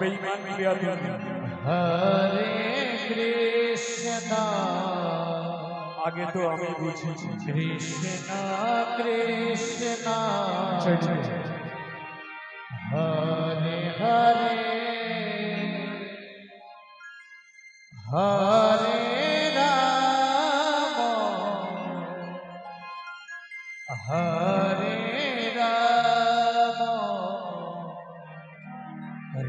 বেঈমান বিয়াদুন হরে কৃষ্ণ আগে তো আমি বুঝেছি কৃষ্ণ কৃষ্ণ হরে হরে হরে রাম হরে রাম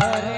হরে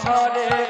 কৃষ্ণ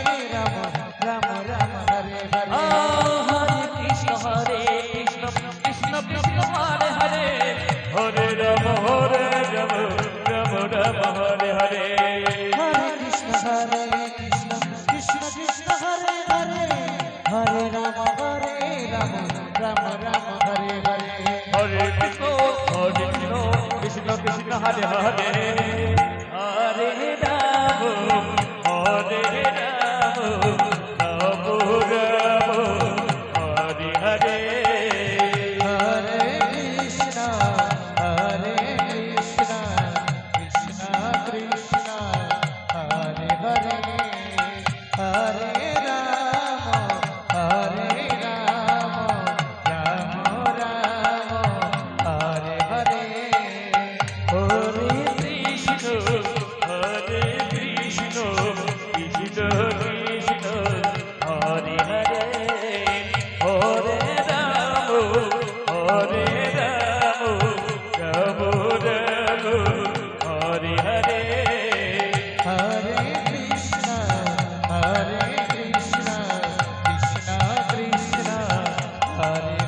হরে হরে হরে हरे